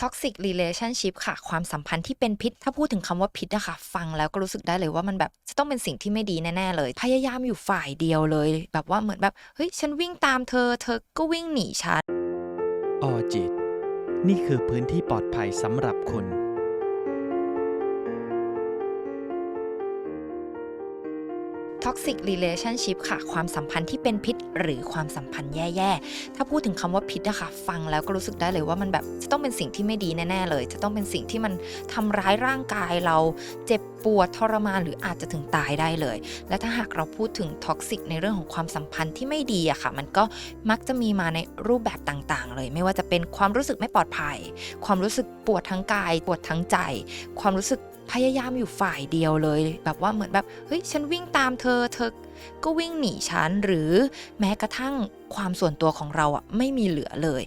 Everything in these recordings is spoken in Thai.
toxic relationship ค่ะ ความสัมพันธ์ที่เป็นพิษ ถ้าพูดถึงคำว่าพิษอะค่ะ ฟังแล้วก็รู้สึกได้เลยว่ามันแบบจะต้องเป็นสิ่งที่ไม่ดีแน่ๆเลย พยายามอยู่ฝ่ายเดียวเลย แบบว่าเหมือนแบบเฮ้ยฉันวิ่งตามเธอ เธอก็วิ่งหนีฉันออจิต นี่คือพื้นที่ปลอดภัยสำหรับคุณ toxic relationship ค่ะ ความสัมพันธ์ที่เป็นพิษหรือความสัมพันธ์แย่ๆ ถ้าพูดถึงคำว่าพิษอะคะฟังแล้วก็รู้สึกได้เลยว่ามันแบบจะต้องเป็นสิ่งที่ไม่ดีแน่ๆเลย จะต้องเป็นสิ่งที่มันทำร้ายร่างกายเราเจ็บปวดทรมานหรืออาจจะถึงตายได้เลย และถ้าหากเราพูดถึงท็อกซิกในเรื่องของความสัมพันธ์ที่ไม่ดีอะค่ะ มันก็มักจะมีมาในรูปแบบต่างๆ เลย ไม่ว่าจะเป็นความรู้สึกไม่ปลอดภัย ความรู้สึกปวดทั้งกาย ปวดทั้งใจ ความรู้สึก พยายามอยู่ฝ่ายเดียวเลย แบบว่าเหมือนแบบเฮ้ยฉันวิ่งตามเธอเธอก็วิ่งหนีฉันหรือแม้กระทั่งความส่วนตัวของเราอะไม่มีเหลือเลย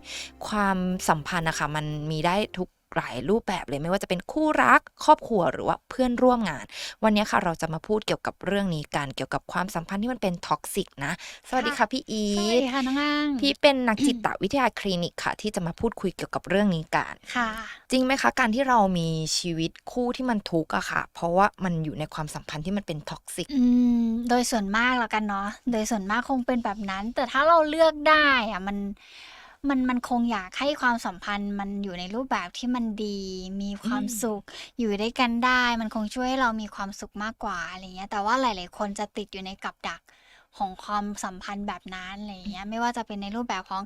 ความสัมพันธ์นะคะมันมีได้ทุก หลายรูปแบบเลยไม่ว่าจะเป็นคู่รัก ครอบครัวหรือว่าเพื่อนร่วมงาน วันนี้ค่ะเราจะมาพูดเกี่ยวกับเรื่องนี้กันเกี่ยวกับความสัมพันธ์ที่มันเป็นท็อกซิกนะ สวัสดีค่ะพี่อีสวัสทดีค่ะน้องอ้างพี่เป็นนักจิตวิทยาคลินิกค่ะ ที่จะมาพูดคุยเกี่ยวกับเรื่องนี้กันค่ะ จริงไหมคะ การที่เรามีชีวิตคู่ที่มันทุกข์อะค่ะ เพราะว่ามันอยู่ในความสัมพันธ์ที่มันเป็นท็อกซิกอืมโดยส่วนมากแล้วกันเนาะโดยส่วนมากคงเป็นแบบนั้น แต่ถ้าเราเลือกได้อะมัน มันมันคงอยากให้ความสัมพันธ์มันอยู่ในรูปแบบที่มันดี มีความอืม สุข อยู่ด้วยกันได้ มันคงช่วยให้เรามีความสุขมากกว่า อะไรเงี้ย แต่ว่าหลาย ๆ คนจะติดอยู่ในกับดัก ของความสัมพันธ์แบบนั้นอะไรเงี้ยไม่ว่าจะเป็นในรูปแบบของ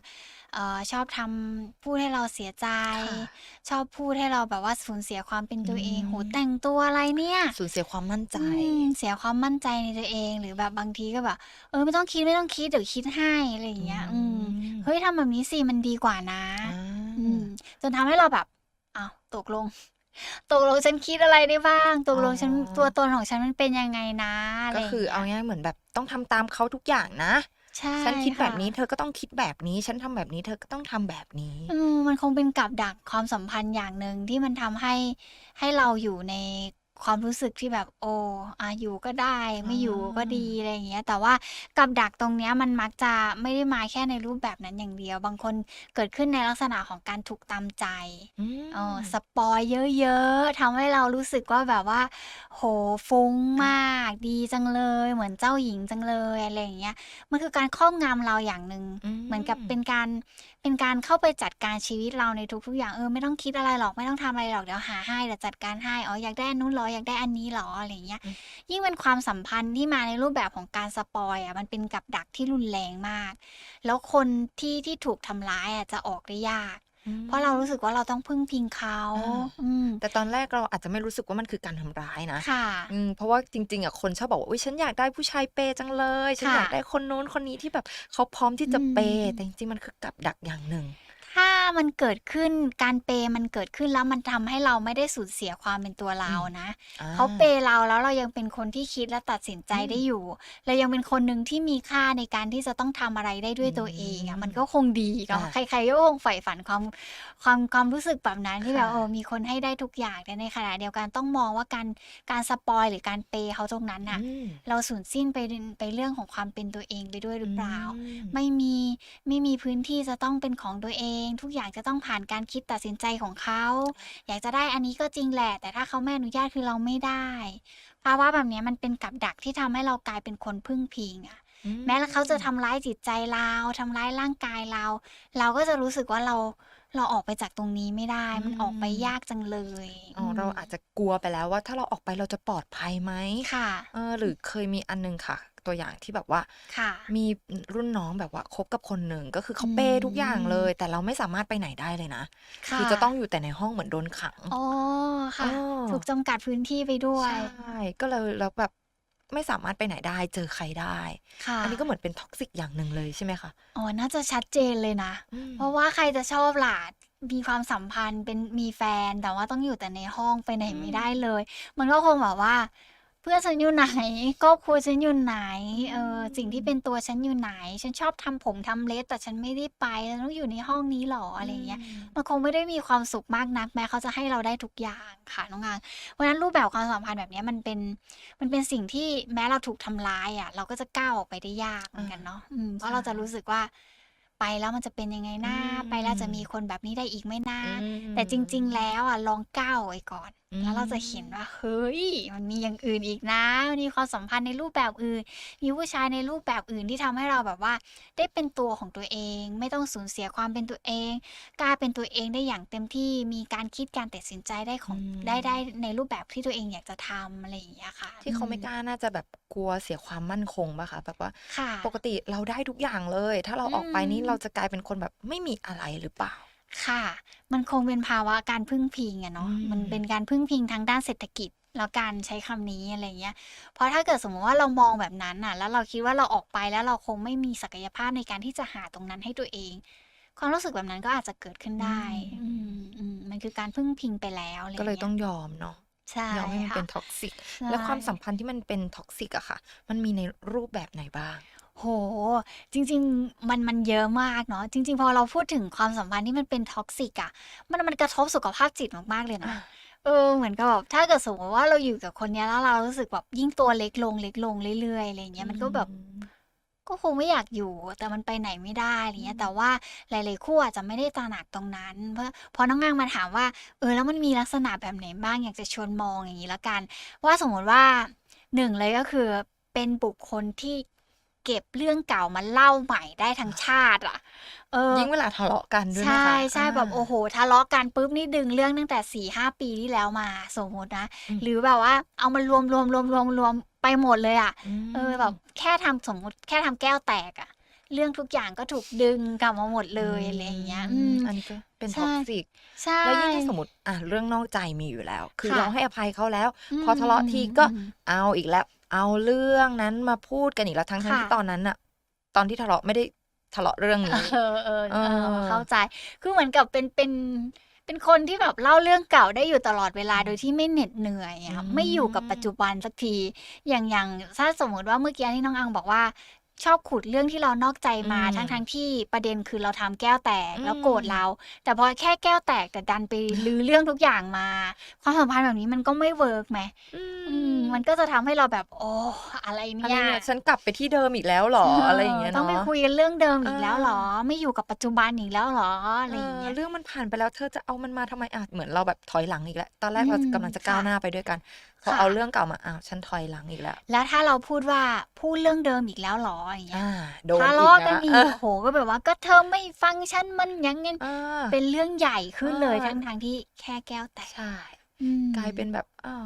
เอ่อชอบทำพูดให้เราเสียใจ ค่ะชอบพูดให้เราแบบว่าสูญเสียความเป็นตัวเองอืม โหแต่งตัวอะไรเนี่ยสูญเสียความมั่นใจ อืมเสียความมั่นใจในตัวเองหรือแบบบางทีก็แบบเออไม่ต้องคิดไม่ต้องคิดเดี๋ยวคิดให้อะไรอย่างเงี้ย อืมเฮ้ยทำแบบนี้สิมันดีกว่านะ อ่าอืมจนทำให้เราแบบอ้าวตกลง ตกลงฉันคิดอะไรได้บ้าง ตกลงฉันตัวตนของฉันมันเป็นยังไงนะอะไรก็ย่งคืองี้ยเอาง่ายๆเหมือนแบบต้องทำตามเขาทุกอย่างนะใช่ฉันคิดแบบนี้ค่ะเธอก็ต้องคิดแบบนี้ ฉันทำแบบนี้เธอก็ต้องทำแบบนี้ อืมมันคงเป็นกับดักความสัมพันธ์อย่างหนึ่งที่มันทำให้ให้เราอยู่ใน ความรู้สึกที่แบบโอ้อะอยู่ก็ได้ ไม่อยู่ก็ดีอะไรอย่างเงี้ย แต่ว่ากับดักตรงเนี้ยมันมักจะไม่ได้มาแค่ในรูปแบบนั้นอย่างเดียว บางคนเกิดขึ้นในลักษณะของการถูกตามใจอืมเออสปอยเยอะๆทำให้เรารู้สึกว่าแบบว่า โหฟุ้งมาก ดีจังเลย เหมือนเจ้าหญิงจังเลยอะไรอย่างเงี้ยมันคือการครอบงำเราอย่างหนึ่งอืมเหมือนกับเป็นการ เป็นการเข้าไปจัดการชีวิตเราในทุกๆอย่างเออไม่ต้องคิดอะไรหรอกไม่ต้องทำอะไรหรอกเดี๋ยวหาให้เดี๋ยวจัดการให้อ๋ออยากได้อันนู้นหรออยากได้อันนี้หรออะไรเงี้ย ยิ่งเป็นความสัมพันธ์ที่มาในรูปแบบของการสปอยอะมันเป็นกับดักที่รุนแรงมาก แล้วคนที่ที่ถูกทำร้ายอะจะออกได้ยาก เพราะเรารู้สึกว่าเราต้องพึ่งพิงเขาอ่าอืมแต่ตอนแรกเราอาจจะไม่รู้สึกว่ามันคือการทำร้ายนะค่ะอืมเพราะว่าจริง ๆอะคนชอบบอกว่าอุ้ยฉันอยากได้ผู้ชายเปย์จังเลย ฉันค่ะอยากได้คนโน้นคนนี้ที่แบบเขาพร้อมที่จะอืมเปย์แต่จริงๆมันคือกับดักอย่างหนึ่ง ถ้ามันเกิดขึ้นการเปย์มันเกิดขึ้นแล้วมันทำให้เราไม่ได้สูญเสียความเป็นตัวเรานะ อ่าเขาเปย์เราแล้วเรายังเป็นคนที่คิดและตัดสินใจอืมได้อยู่เรายังเป็นคนหนึ่งที่มีค่าในการที่จะต้องทำอะไรได้ด้วยตัวเองอะอืมมันก็คงดีเนาะอ่าใครๆก็คงใฝ่ฝันความความความรู้สึกแบบนั้นที่แบบค่ะ เออมีคนให้ได้ทุกอย่างแต่ในขณะเดียวกันต้องมองว่าการการสปอยหรือการเปย์เขาตรงนั้นน่ะ อืมเราสูญสิ้นไปไปเรื่องของความเป็นตัวเองไปด้วยหรือเปล่า อืม ไม่มีไม่มีพื้นที่จะต้องเป็นของตัวเองทุกอย่างจะต้องผ่านการคิดตัดสินใจของเขา อยากจะได้อันนี้ก็จริงแหละ แต่ถ้าเขาไม่อนุญาตคือเราไม่ได้ภาวะแบบเนี้ยมันเป็นกับดักที่ทำให้เรากลายเป็นคนพึ่งพิงอะอืแม้แล้วเขาจะทำร้ายจิตใจเราทำร้ายร่างกายเรา เราก็จะรู้สึกว่าเราเราออกไปจากตรงนี้ไม่ได้ มันออกไปยากจังเลย อ๋ออมเราอาจจะกลัวไปแล้วว่าถ้าเราออกไปเราจะปลอดภัยไหมค่ะ เออ หรือเคยมีอันนึงค่ะ ตัวอย่างที่แบบว่าค่ะมีรุ่นน้องแบบว่าคบกับคนหนึ่งก็คือเขาอืมเป้ทุกอย่างเลย แต่เราไม่สามารถไปไหนได้เลยนะค่ะคือจะต้องอยู่แต่ในห้องเหมือนโดนขังอ๋อค่ะอ๋อถูกจำกัดพื้นที่ไปด้วยใช่ก็เลยแล้วแบบไม่สามารถไปไหนได้เจอใครได้ค่ะอันนี้ก็เหมือนเป็นท็อกซิกอย่างหนึ่งเลยใช่ไหมคะอ๋อน่าจะชัดเจนเลยนะอืมเพราะว่าใครจะชอบล่ะมีความสัมพันธ์เป็นมีแฟนแต่ว่าต้องอยู่แต่ในห้องไปไหนไม่ได้เลย มันก็คงแบบว่าเพื่อนฉันอยู่ไหนครอบครัวฉันอยู่ไหนเออสิ่งที่เป็นตัวฉันอยู่ไหน ฉันชอบทำผมทำเล็บแต่ฉันไม่ได้ไปฉันต้องอยู่ในห้องนี้หรออะไรอย่างเงี้ยมันคงไม่ได้มีความสุขมากนักแม้เขาจะให้เราได้ทุกอย่างค่ะน้องอางเพราะฉะนั้นรูปแบบความสัมพันธ์แบบเนี้ยมันเป็นมันเป็นสิ่งที่แม้เราถูกทำร้ายอะ เราก็จะก้าวออกไปได้ยากเหมือนกันเนาะอืมเพราะเราจะรู้สึกว่าไปแล้วมันจะเป็นยังไงนะอืมไปแล้วจะมีคนแบบนี้ได้อีกไหมนะอืมแต่จริง ๆ แล้วอะลองก้าวไว้ก่อนอืมแล้วเราจะเห็นว่าเฮ้ย มันมีอย่างอื่นอีกนะมันมีความสัมพันธ์ในรูปแบบอื่น มีผู้ชายในรูปแบบอื่นที่ทำให้เราแบบว่า ได้เป็นตัวของตัวเอง ไม่ต้องสูญเสียความเป็นตัวเองกล้าเป็นตัวเองได้อย่างเต็มที่มีการคิดการตัดสินใจได้ของอืมได้ได้ในรูปแบบที่ตัวเองอยากจะทำอะไรอย่างเงี้ยค่ะ ที่เขาไม่อืกล้าน่าจะแบบกลัวเสียความมั่นคงป่ะคะแบบว่าค่ะปกติเราได้ทุกอย่างเลย ถ้าเราออกไปนี่อืมเราจะกลายเป็นคนแบบไม่มีอะไรหรือเปล่า ค่ะ มันคงเป็นภาวะการพึ่งพิงอะเนาะ อืม มันเป็นการพึ่งพิงทางด้านเศรษฐกิจ แล้วการใช้คำนี้อะไรเงี้ย เพราะถ้าเกิดสมมติว่าเรามองแบบนั้นน่ะแล้วเราคิดว่าเราออกไปแล้วเราคงไม่มีศักยภาพในการที่จะหาตรงนั้นให้ตัวเอง ความรู้สึกแบบนั้นก็อาจจะเกิดขึ้นได้ อืมอืมมันคือการพึ่งพิงไปแล้วอะไรก็เลยเงี้ต้องยอมเนาะใช่ยอมให้มันเป็นค่ะท็อกซิกใช่แล้วความสัมพันธ์ที่มันเป็นท็อกซิกอะค่ะ มันมีในรูปแบบไหนบ้าง โหจริง ๆ มัน มันเยอะมากเนาะ จริง ๆ พอเราพูดถึงความสัมพันธ์ที่มันเป็นท็อกซิกอะ มัน มันกระทบสุขภาพจิตมาก ๆ เลยนะเออ เหมือนกับแบบถ้าเกิดสมมติว่า เราอยู่กับคนเนี้ย แล้วเรารู้สึกแบบยิ่งตัวเล็กลง เล็กลงเรื่อย ๆ อะไรอย่างเงี้ยมันก็แบบก็คงไม่อยากอยู่ แต่มันไปไหนไม่ได้ อะไรเงี้ย แต่ว่าหลาย ๆ คู่อาจจะไม่ได้ตระหนักตรงนั้น เพราะ พอน้องงางมาถามว่า เออ แล้วมันมีลักษณะแบบไหนบ้าง อยากจะชวนมองอย่างนี้ละกันว่า สมมติว่าหนึ่งเลย ก็คือเป็นบุคคลที่ เก็บเรื่องเก่ามาเล่าใหม่ได้ทั้งชาติอะเออยิ่งเวลาทะเลาะกันด้วยไหมใช่คะใช่แบบาโอ้โหทะเลาะกันปุ๊บนี่ดึงเรื่องตั้งแต่สี่ห้าปีที่แล้วมาสมมตินะอืมหรือแบบว่าเอามารวมรวมรวมรวมรวมไปหมดเลยอะมเออแบบแค่ทำสมมติแค่ทำแก้วแตกอะเรื่องทุกอย่างก็ถูกดึงกลับมาหมดเลยอะไรอย่างเงี้ยอืมอันนี้ก็เป็นใช่ท็อกซิกใช่แล้วยิ่งถ้าสมมติอะเรื่องนอกใจมีอยู่แล้ว คือค่ะเราให้อภัยเขาแล้วมพอทะเลาะทีก็อืมเอาอีกแล้ว เอาเรื่องนั้นมาพูดกันอีกแล้วทั้งทั้งค่ะที่ตอนนั้นอะตอนที่ทะเลาะไม่ได้ทะเลาะเรื่องนี้เออเออเออเออเข้าใจ คือเหมือนกับเป็นเป็นเป็นคนที่แบบเล่าเรื่องเก่าได้อยู่ตลอดเวลาโดยที่ไม่เหน็ดเหนื่อยอะอืมไม่อยู่กับปัจจุบันสักที อย่างอย่างถ้าสมมติว่าเมื่อกี้ที่น้องอังบอกว่า ชอบขุดเรื่องที่เรานอกใจมาอืมทั้งทั้งที่ประเด็นคือเราทำแก้วแตกอืมแล้วโกรธเรา แต่พอแค่แก้วแตกแต่ดันไปลือเรื่องทุกอย่างมา ความสัมพันธ์แบบนี้มันก็ไม่เวิร์กไหมอืมมันก็จะทำให้เราแบบ โอ้อะไรอะไรเนี่ยเนี่ยฉันกลับไปที่เดิมอีกแล้วเหรออะไรอย่างเงี้ยต้องเนาะไปคุยกันเรื่องเดิมอีกเออแล้วเหรอ ไม่อยู่กับปัจจุบันอีกแล้วเหรออะไรอย่างเงี้ยเออเรื่องมันผ่านไปแล้วเธอจะเอามันมาทำไมอะเหมือนเราแบบถอยหลังอีกแล้ว ตอนแรกเราอืมกำลังจะก้าวค่ะ หน้าไปด้วยกัน พอค่ะ เอาเรื่องเก่ามาอ้าวฉันถอยหลังอีกแล้วแล้วถ้าเราพูดว่าพูดเรื่องเดิมอีกแล้วเหรออย่างเงี้ยอ่าโดนทะอีเลาะกกันนะอีเอกอโหก็แบบว่าก็เธอไม่ฟังฉันมันอยังงั้นอ่า เป็นเรื่องใหญ่ขึ้นเลยเออทั้งทางๆที่แค่แก้วแตกใช่ อืมกลายเป็นแบบอ้าว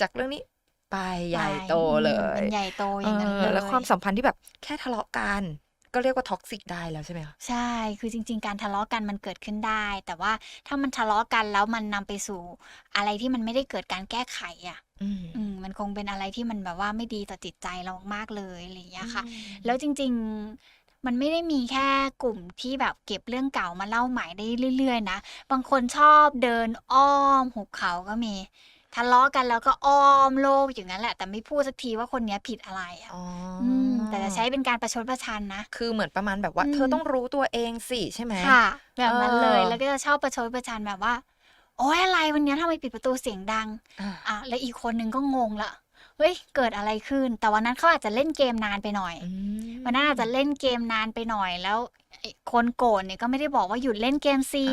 จากเรื่องนี้ไปใหญ่ไปโตเลยมันใหญ่โตอย่างนั้นเอเลอย แล้วความสัมพันธ์ที่แบบแค่ทะเลาะกัน ก็เรียกว่าท็อกซิกได้แล้วใช่ไหมคะใช่ คือจริง ๆ การทะเลาะกันมันเกิดขึ้นได้ แต่ว่าถ้ามันทะเลาะกันแล้วมันนำไปสู่อะไรที่มันไม่ได้เกิดการแก้ไขอะอืมอืมมันคงเป็นอะไรที่มันแบบว่าไม่ดีต่อจิตใจเรามากๆเลยอะไรอย่างเงี้ยค่ะอืมแล้วจริง ๆ มันไม่ได้มีแค่กลุ่มที่แบบเก็บเรื่องเก่ามาเล่าใหม่ได้เรื่อย ๆ นะ บางคนชอบเดินอ้อมหุบเขาก็มี ทะเลาะกันแล้วก็อ้อมโลกอย่างนั้นแหละ แต่ไม่พูดสักทีว่าคนเนี้ยผิดอะไรอะอ๋อออืมแต่จะใช้เป็นการประชดประชันนะ คือเหมือนประมาณแบบว่าอืมเธอต้องรู้ตัวเองสิใช่ไหมค่ะ แบบนั้นเลยเออแล้วก็จะชอบประชดประชันแบบว่า โอ๊ยอะไรวันเนี้ยทำไมปิดประตูเสียงดังอ่าอะแล้วอีกคนนึงก็งงละเฮ้ยเกิดอะไรขึ้น แต่วันนั้นเขาอาจจะเล่นเกมนานไปหน่อยอืมวันนั้นอาจจะเล่นเกมนานไปหน่อยแล้วไอ้ คนโกรธเนี่ยก็ไม่ได้บอกว่าหยุดเล่นเกมสิอ่า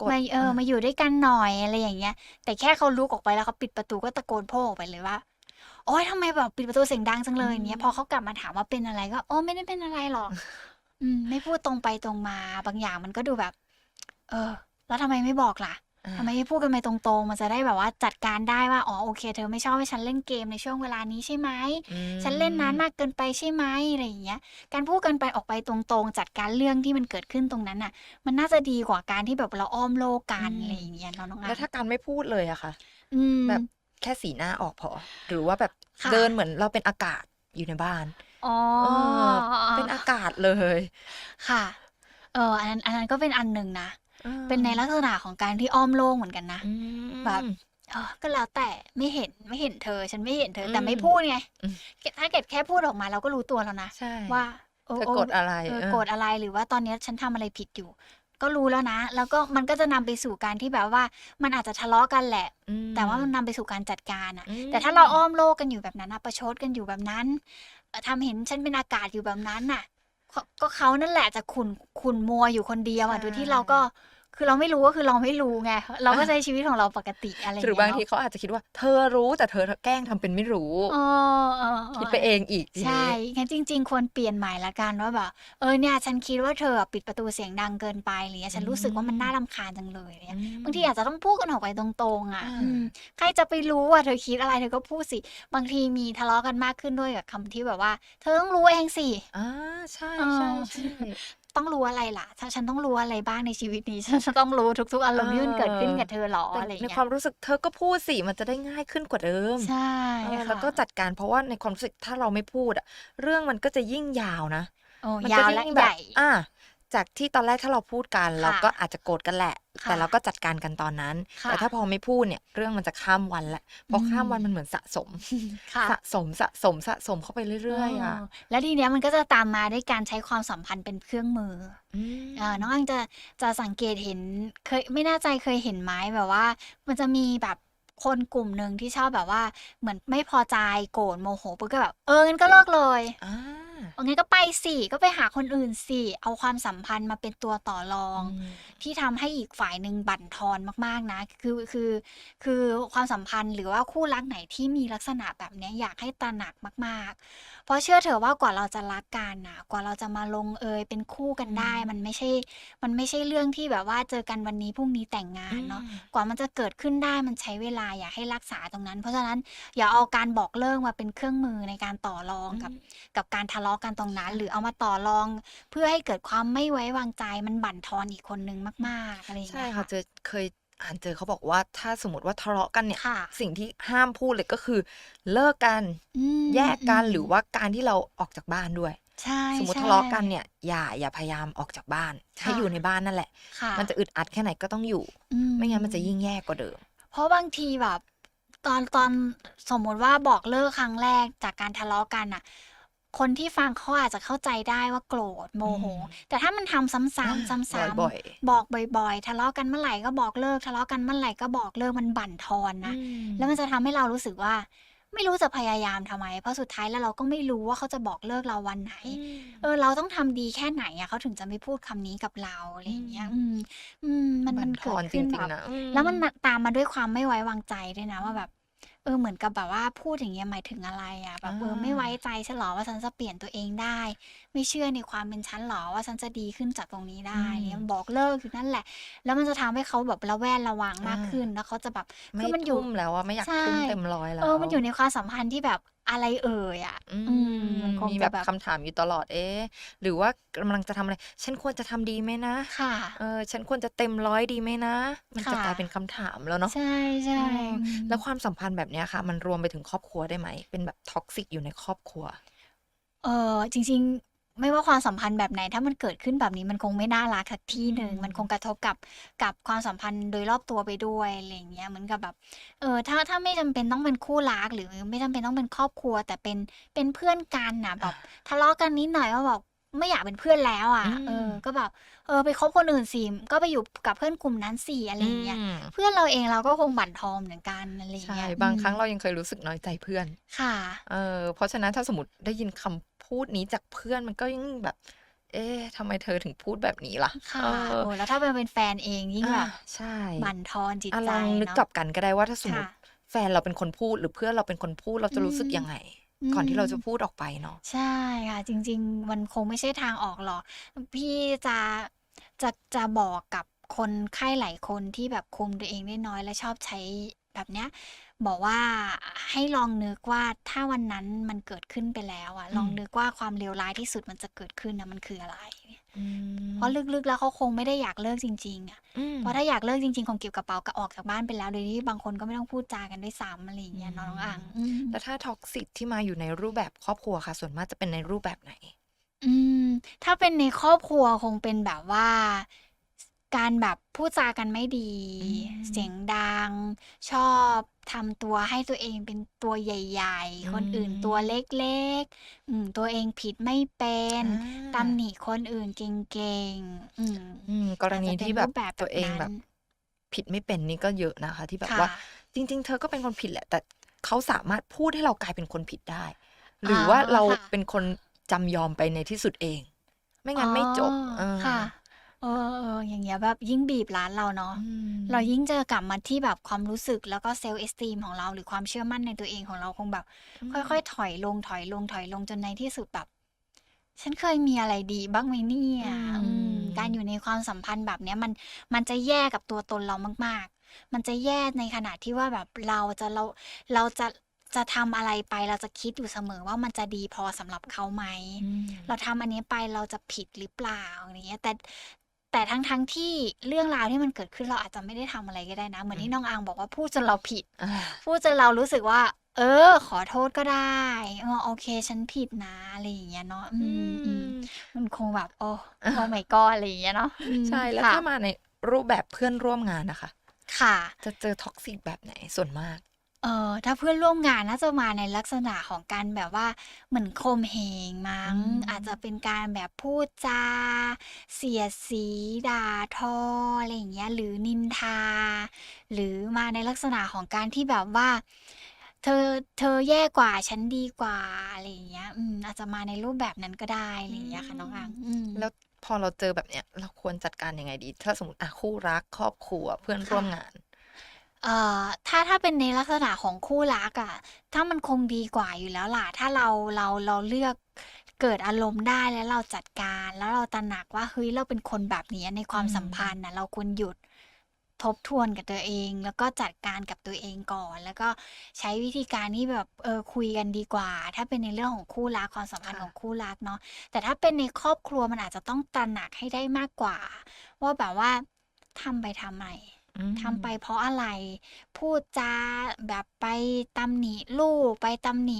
กดมาเอออะมาอยู่ด้วยกันหน่อยอะไรอย่างเงี้ย แต่แค่เขาลุกออกไปแล้วเขาปิดประตูก็ตะโกนโพ่อออกไปเลยว่าโอ๊ยทำไมแบบปิดประตูเสียงดังจังเลยอย่างเนี้ยพอเขากลับมาถามว่าเป็นอะไรก็โอ้ไม่ได้เป็นอะไรหรอก อืม ไม่พูดตรงไปตรงมา บางอย่างมันก็ดูแบบ เออ แล้วทำไมไม่บอกล่ะอ่า ทำไมไม่พูดกันไปตรงๆ มันจะได้แบบว่าจัดการได้ว่า อ๋อโอเค เธอไม่ชอบให้ฉันเล่นเกมในช่วงเวลานี้ใช่ไหมอืมฉันเล่นนานมากเกินไปใช่ไหมอะไรอย่างเงี้ย การพูดกันไปออกไปตรงๆ จัดการเรื่องที่มันเกิดขึ้นตรงนั้นน่ะ มันน่าจะดีกว่าการที่แบบเราอ้อมโลกกันอะไรอย่างเงี้ยเนาะน้องอะแล้วถ้าการไม่พูดเลยอะค่ะอืมแบบแค่สีหน้าออกพอ หรือว่าแบบค่ะเดินเหมือนเราเป็นอากาศอยู่ในบ้านอ๋อเออเป็นอากาศเลย ค่ะ เอออันนั้นอันนั้นก็เป็นอันหนึ่งนะออ เป็นในลักษณะของการที่อ้อมโลกเหมือนกันนะอืมแบบเออก็แล้วแต่ไม่เห็นไม่เห็นเธอ ฉันไม่เห็นเธอแต่อืมไม่พูดไงอืมถ้าเกิดแค่พูดออกมาเราก็รู้ตัวแล้วนะใช่ว่าโอ้เธอโอ้กดอะไรเออเออโกรธอะไรหรือว่าตอนเนี้ยฉันทำอะไรผิดอยู่ ก็รู้แล้วนะ แล้วก็มันก็จะนำไปสู่การที่แบบว่า มันอาจจะทะเลาะกันแหละอืมแต่ว่ามันนำไปสู่การจัดการอะอืมแต่ถ้าเราอ้อมโลกกันอยู่แบบนั้นนะประชดกันอยู่แบบนั้นเอ่อทำเห็นฉันเป็นอากาศอยู่แบบนั้นน่ะก็ก็เขานั่นแหละจะขุนขุนมัวอยู่คนเดียวอะใช่โดยที่เราก็ คือเราไม่รู้ก็คือเราไม่รู้ไง เราก็ใช้ชีวิตของเราปกติอะไรหรือบางทีเงี้ยเขาอาจจะคิดว่า เธอรู้แต่เธอแกล้งทำเป็นไม่รู้เออเออเออคิดไปเองอีกทีใช่นี้งั้นจริง ๆ ควรเปลี่ยนใหม่ละกันว่าแบบเออเนี่ยฉันคิดว่าเธอปิดประตูเสียงดังเกินไปอะไรเงี้ยฉันรู้สึกว่ามันน่ารำคาญจังเลยอะไรเงี้ยบางทีอาจจะต้องพูดกันออกไปตรงๆ อะอ่าอืมใครจะไปรู้อะเธอคิดอะไรเธอก็พูดสิ บางทีมีทะเลาะกันมากขึ้นด้วยกับคำที่แบบว่า เธอต้องรู้เองสิอ่าใช่เออใช่ใช่ ต้องรู้อะไรล่ะ ถ้าฉันต้องรู้อะไรบ้างในชีวิตนี้ ฉันจะต้องรู้ทุกๆอารมณ์ที่มันเกิดขึ้นกับเธอหรอแต่อะไรในเงี้ควายมรู้สึกเธอก็พูดสิมันจะได้ง่ายขึ้นกว่าเดิม ใช่เออค่ะแล้วก็จัดการเพราะว่าในความรู้สึกถ้าเราไม่พูดอะเรื่องมันก็จะยิ่งยาวนะโอ้มัยาจะวและยิ่งใหแบบญ่อะ จากที่ตอนแรกถ้าเราพูดกันค่ะเราก็อาจจะโกรธกันแหละค่ะแต่เราก็จัดการกันตอนนั้นค่ะแต่ถ้าพอไม่พูดเนี่ยเรื่องมันจะข้ามวันละพออมข้ามวันมันเหมือนสะสมค่ะสะสมสะสมสะสมเข้าไปเรื่อยๆอะเออแล้วทีเนี้ยมันก็จะตามมาด้วยการใช้ความสัมพันธ์เป็นเครื่องมือมเอ่อน้องอังจะจะสังเกตเห็นเคยไม่แน่ใจเคยเห็นไหมแบบว่า มันจะมีแบบคนกลุ่มหนึ่งที่ชอบแบบว่าเหมือนไม่พอใจโกรธโมโหปุ๊บก็แบบเอองั้นก็เลิกเลยอ่า เอางั้นก็ไปสิก็ไปหาคนอื่นสิเอาความสัมพันธ์มาเป็นตัวต่อรองอืมที่ทำให้อีกฝ่ายหนึ่งบั่นทอนมากๆนะ คือคือคือความสัมพันธ์หรือว่าคู่รักไหนที่มีลักษณะแบบเนี้ยอยากให้ตระหนักมาก ๆ เพราะเชื่อเถอะว่ากว่าเราจะรักกันนะกว่าเราจะมาลงเอยเป็นคู่กันได้อืมมันไม่ใช่ มันไม่ใช่เรื่องที่แบบว่าเจอกันวันนี้พรุ่งนี้แต่งงานเนาะกว่ามันจะเกิดขึ้นได้มันใช้เวลาอยากให้รักษาตรงนั้น เพราะฉะนั้นอย่าเอาการบอกเลิกมาเป็นเครื่องมือในการต่อรองกับกับการทะเลาะกันตรงนั้น หรือเอามาต่อรองเพื่อให้เกิดความไม่ไว้วางใจมันบั่นทอนอีกคนนึงมากๆอะไรอย่างใช่เงี้ยค่ะเจอเคยอ่านเจอเขาบอกว่าถ้าสมมติว่าทะเลาะกันเนี่ยค่ะสิ่งที่ห้ามพูดเลยก็คือ เลิกกันอืมแยกกันมหรือว่าการที่เราออกจากบ้านด้วยใช่สมมติใช่ทะเลาะกันเนี่ยอย่าอย่าพยายามออกจากบ้านให้ค่ะอยู่ในบ้านนั่นแหละค่ะมันจะอึดอัดแค่ไหนก็ต้องอยู่อืไม่งั้นมันจะยิ่งแย่กว่าเดิม เพราะบางทีแบบ ตอนตอนสมมติว่าบอกเลิกครั้งแรกจากการทะเลาะกันอะ คนที่ฟังเขาอาจจะเข้าใจได้ว่าโกรธโมโหอืมแต่ถ้ามันทำซ้ำๆซ้ำๆบ่อยบอกบ่อยๆ ทะเลาะกันเมื่อไหร่ก็บอกเลิก ทะเลาะกันเมื่อไหร่ก็บอกเลิกมันบั่นทอนๆนะอืมแล้วมันจะทำให้เรารู้สึกว่า ไม่รู้จะพยายามทำไม เพราะสุดท้ายแล้วเราก็ไม่รู้ว่าเขาจะบอกเลิกเราวันไหน เออ เราต้องทำดีแค่ไหนอะเขาถึงจะไม่พูดคำนี้กับเราอะไรอย่างเงี้ย อืมอืมมันบั่มันทเกิอดนจขึ้นริแบงบๆนะอืแล้วมันตามมาด้วยความไม่ไว้วางใจด้วยนะว่าแบบ เออเหมือนกับแบบว่าพูดอย่างเงี้ยหมายถึงอะไรอะแบบเออไม่ไว้ใจฉันหรอว่าฉันจะเปลี่ยนตัวเองได้ ไม่เชื่อในความเป็นฉันหรอว่าฉันจะดีขึ้นจากตรงนี้ได้เนี่ยมันบอกเลิกอยู่นั่นแหละ แล้วมันจะทำให้เขาแบบระแวดระวังมากขึ้นแล้วเขาจะแบบไม่คือมันอยู่ทุ่มแล้วอะไม่อยากใช่ทุ่มเต็มร้อยแล้วเออมันอยู่ในความสัมพันธ์ที่แบบอะไรเอ่ยอะอือืมมมันคงมีจะแบบแบบคำถามอยู่ตลอดเอ๊ะหรือว่ากำลังจะทำอะไร ฉันควรจะทำดีไหมนะค่ะเออฉันควรจะเต็มร้อยดีไหมนะ มันจะค่ะกลายเป็นคำถามแล้วเนาะใช่ใช่เอออืมแล้วความสัมพันธ์แบบเนี้ยค่ะ มันรวมไปถึงครอบครัวได้ไหม เป็นแบบท็อกซิกอยู่ในครอบครัว เออจริง ๆ ไม่ว่าความสัมพันธ์แบบไหน ถ้ามันเกิดขึ้นแบบนี้มันคงไม่น่ารักสักที่หนึ่งอืม มันคงกระทบกับกับความสัมพันธ์โดยรอบตัวไปด้วยอะไรอย่างเงี้ยเหมือนกับแบบเออถ้าถ้าไม่จำเป็นต้องเป็นคู่รักหรือไม่จำเป็นต้องเป็นครอบครัว แต่เป็นเป็นเพื่อนกันนะแบบทะเลาะกันนิดหน่อยก็บอกไม่อยากเป็นเพื่อนแล้วอะอืม เออ ก็แบบเออไปคบคนอื่นสิก็ไปอยู่กับเพื่อนกลุ่มนั้นสิอะไรอย่างเงี้ยอืมเพื่อนเราเองเราก็คงบั่นทอนเหมือนกันอะไรอย่างใช่ เงี้ยบางครั้งอืมเรายังเคยรู้สึกน้อยใจเพื่อน ค่ะ เออเพราะฉะนั้นถ้าสมมติได้ยินคำ พูดนี้จากเพื่อนมันก็ยิ่งแบบ เอ๊ะทำไมเธอถึงพูดแบบนี้ล่ะค่ะเออโอ้แล้วถ้าเป็นเป็นแฟนเองยิ่งแบบอะใช่บั่นทอนจิตอะใจลองนึกเนาะกลับกันก็ได้ว่าถ้าสมมค่ะติแฟนเราเป็นคนพูดหรือเพื่อนเราเป็นคนพูดเราจะรู้สึกอืมยังไงก่อนที่เราจะอืมพูดออกไปเนาะใช่ค่ะ จริง ๆ มันคงไม่ใช่ทางออกหรอก พี่จะจะจะบอกกับคนไข้หลายคนที่แบบคุมตัวเองได้น้อยและชอบใช้แบบเนี้ย บอกว่าให้ลองนึกว่าถ้าวันนั้นมันเกิดขึ้นไปแล้วอะอืมลองนึกว่าความเลวร้ายที่สุดมันจะเกิดขึ้นนะมันคืออะไรอืมเพราะลึกๆแล้วเขาคงไม่ได้อยากเลิกจริง ๆอะอืมเพราะถ้าอยากเลิกจริงๆคงเก็บกระเป๋าก็ออกจากบ้านไปแล้วโดยที่บางคนก็ไม่ต้องพูดจากันด้วยซ้ำอะไรอย่างเงี้ยเนาะน้องอังอืมแล้วถ้าท็อกซิกที่มาอยู่ในรูปแบบครอบครัวค่ะ ส่วนมากจะเป็นในรูปแบบไหน อืม ถ้าเป็นในครอบครัวคงเป็นแบบว่า การแบบพูดจากันไม่ดีอืมเสียงดัง ชอบทำตัวให้ตัวเองเป็นตัวใหญ่อืๆคนอื่นตัวมเล็กๆอืมตัวเองผิดไม่เป็นอ่าตำหนิคนอื่นเก่งๆอืมอืมกรอาจณีจะเป็นที่แบรูบปแบบแบตัวบเองนั้แบนบผิดไม่เป็นนี่ก็เยอะนะคะ ที่แบบค่ะว่า จริง ๆ เธอก็เป็นคนผิดแหละ แต่เขาสามารถพูดให้เรากลายเป็นคนผิดได้ หรืออ๋อว่าเราค่ะเป็นคนจำยอมไปในที่สุดเอง ไม่งั้นไม่จบอ๋อเออค่ะ เออเอออย่างเงี้ยแบบยิ่งบีบร้านเราเนาะอืมเรายิ่งจะกลับมาที่แบบความรู้สึกแล้วก็เซลล์เอสตีมของเราหรือความเชื่อมั่นในตัวเองของเราคงแบบ ค่อยๆ ถอยลงถอยลงถอยลงจนในที่สุดแบบ ฉันเคยมีอะไรดีบ้างไหมเนี่ยอืม อืมการอยู่ในความสัมพันธ์แบบเนี้ยมันมันจะแย่กับตัวตนเรามาก ๆ มันจะแย่ในขณะที่ว่าแบบเราจะเราเราจะจะทำอะไรไปเราจะคิดอยู่เสมอว่ามันจะดีพอสำหรับเขาไหม อืม เราทำอันนี้ไปเราจะผิดหรือเปล่าอย่างเงี้ยแต่ แต่ทั้งทั้งที่เรื่องราวที่มันเกิดขึ้นเราอาจจะไม่ได้ทำอะไรก็ได้นะ เหมือนที่น้องอังบอกว่าพูดจนเราผิดอ่าพูดจนเรารู้สึกว่า เออ ขอโทษก็ได้เออโอเค ฉันผิดนะอะไรอย่างเงี้ยเนาะอืมอืมมันคงแบบโอ้โอ้ไม่ก็อะไรอย่างเงี้ยเนาะอืมใช่แล้วค่ะถ้ามาในรูปแบบเพื่อนร่วมงานนะคะ ค่ะ จะเจอท็อกซิกแบบไหนส่วนมาก เออ ถ้าเพื่อนร่วมงานน่าจะมาในลักษณะของการแบบว่า เหมือนข่มเหงมั้งอืมอาจจะเป็นการแบบพูดจา เสียดสี ด่าทอ อะไรอย่างเงี้ย หรือนินทา หรือมาในลักษณะของการที่แบบว่า เธอ เธอแย่กว่า ฉันดีกว่า อะไรอย่างเงี้ย อืม อาจจะมาในรูปแบบนั้นก็ได้ อะไรอย่างเงี้ยค่ะน้องอัง อืม แล้วพอเราเจอแบบเนี้ย เราควรจัดการยังไงดี ถ้าสมมติอะคู่รักครอบครัวเพื่อนร่วมงาน เอ่อถ้าถ้าเป็นในลักษณะของคู่รักอะถ้ามันคงดีกว่าอยู่แล้วล่ะ ถ้าเราเราเราเลือกเกิดอารมณ์ได้แล้วเราจัดการ แล้วเราตระหนักว่าเฮ้ยเราเป็นคนแบบนี้ในความอืมสัมพันธ์นะเราควรหยุดทบทวนกับตัวเอง แล้วก็จัดการกับตัวเองก่อน แล้วก็ใช้วิธีการที่แบบเออคุยกันดีกว่า ถ้าเป็นในเรื่องของคู่รักความสัมพันธ์ของคู่รักเนาะแต่ถ้าเป็นในครอบครัวมันอาจจะต้องตระหนักให้ได้มากกว่า ว่าแบบว่าทำไปทำไมอืม ทำไปเพราะอะไร พูดจาแบบไปตำหนิลูกไปตำหนิ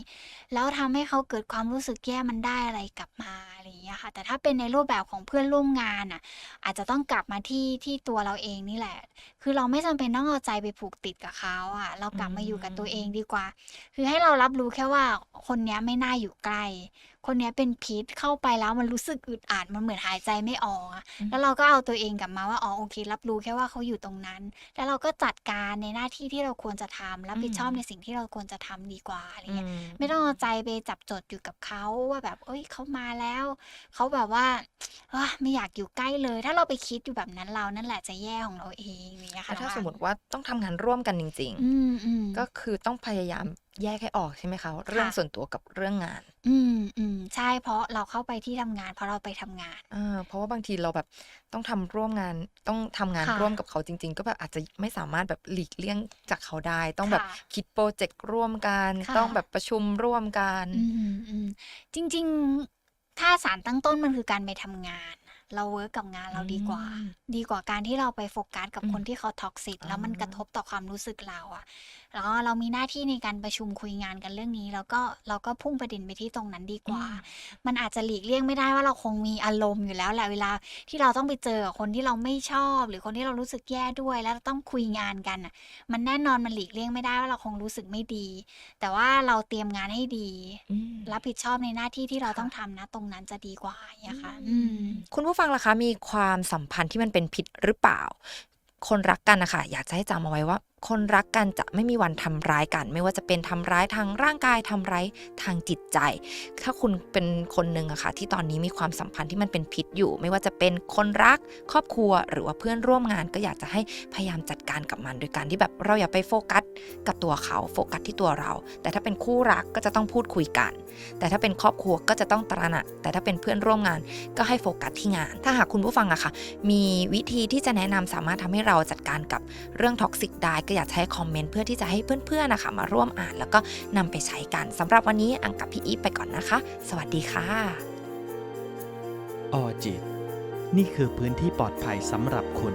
แล้วทำให้เขาเกิดความรู้สึกแย่มันได้อะไรกลับมา อะไรอย่างเงี้ยค่ะ แต่ถ้าเป็นในรูปแบบของเพื่อนร่วมงานอะ อาจจะต้องกลับมาที่ที่ตัวเราเองนี่แหละ คือเราไม่จำเป็นต้องเอาใจไปผูกติดกับเขาอะ เรากลับมาอยู่กับตัวเองดีกว่า คือให้เรารับรู้แค่ว่าคนเนี้ยไม่น่าอยู่ใกล้ คนเนี้ยเป็นพิษเข้าไปแล้วมันรู้สึกอึดอัดมันเหมือนหายใจไม่ออกอะอืมแล้วเราก็เอาตัวเองกลับมาว่าอ๋อโอเค รับรู้แค่ว่าเขาอยู่ตรงนั้น แล้วเราก็จัดการในหน้าที่ที่เราควรจะทำรับผิดชอบในสิ่งที่เราควรจะทำดีกว่าอะไรเงี้ยอืมไม่ต้องเอาใจไปจับจดอยู่กับเขาว่าแบบ เอ้ยเขามาแล้วเขาแบบว่าเอ้ยไม่อยากอยู่ใกล้เลย ถ้าเราไปคิดอยู่แบบนั้นเรานั่นแหละจะแย่ของเราเองอย่างเงี้ยแล้ค่ะวถ้าน้องสมมอังติว่าต้องทำงานร่วมกันจริงอืมอืมๆก็คือต้องพยายามแยกให้ออกใช่ไหมคะ เรื่องส่วนตัวกับเรื่องงาน อืมอืมใช่เพราะเราเข้าไปที่ทำงาน เพราะเราไปทำงานอ่าเพราะว่าบางทีเราแบบต้องทำร่วมงานต้องทำงานค่ะร่วมกับเขาจริง ๆ ก็แบบอาจจะไม่สามารถแบบหลีกเลี่ยงจากเขาได้ ต้องแบบค่ะคิดโปรเจกต์ร่วมกันค่ะต้องแบบประชุมร่วมกัน อืมอืมจริง ๆ ถ้าสารตั้งต้นมันคือการไปทำงาน เราเวิร์กกับงานเราดีกว่าอืมดีกว่าการที่เราไปโฟกัสกับอืมคนที่เขาท็อกซิกแล้วมันอ่ากระทบต่อความรู้สึกเราอะ แล้วเรามีหน้าที่ในการประชุมคุยงานกันเรื่องนี้ แล้วก็เราก็พุ่งประเด็นไปที่ตรงนั้นดีกว่า มันอาจจะหลีกเลี่ยงไม่ได้ว่าเราคงมีอารมณ์อยู่แล้วแหละเวลาที่เราต้องไปเจอกับคนที่เราไม่ชอบ หรือคนที่เรารู้สึกแย่ด้วย แล้วต้องคุยงานกันอะ มันแน่นอนมันหลีกเลี่ยงไม่ได้ว่าเราคงรู้สึกไม่ดี แต่ว่าเราเตรียมงานให้ดีอืมรับผิดชอบในหน้าที่ที่เราค่ะต้องทำนะตรงนั้นจะดีกว่าอย่างเงี้ยค่ะอืมคุณผู้ฟังล่ะคะมีความสัมพันธ์ที่มันเป็นพิษหรือเปล่า คนรักกันนะคะอยากจะให้จำเอาไว้ว่า คนรักกันจะไม่มีวันทำร้ายกัน ไม่ว่าจะเป็นทำร้ายทางร่างกายทำร้ายทางจิตใจ ถ้าคุณเป็นคนหนึ่งอะค่ะที่ตอนนี้มีความสัมพันธ์ที่มันเป็นพิษอยู่ ไม่ว่าจะเป็นคนรักครอบครัวหรือว่าเพื่อนร่วมงานก็อยากจะให้พยายามจัดการกับมัน โดยการที่แบบเราอย่าไปโฟกัส กับตัวเขาโฟกัสที่ตัวเรา แต่ถ้าเป็นคู่รักก็จะต้องพูดคุยกัน แต่ถ้าเป็นครอบครัวก็จะต้องตระหนัก แต่ถ้าเป็นเพื่อนร่วมงานก็ให้โฟกัสที่งาน ถ้าหากคุณผู้ฟังอะค่ะ มีวิธีที่จะแนะนำสามารถทำให้เราจัดการกับเรื่องท็อกซิกได้ก็อยากให้คอมเมนต์เพื่อที่จะให้เพื่อนๆนะคะมาร่วมอ่านแล้วก็นำไปใช้กันสำหรับวันนี้อังกับพี่อีฟไปก่อนนะคะ สวัสดีค่ะออจิต นี่คือพื้นที่ปลอดภัยสำหรับคุณ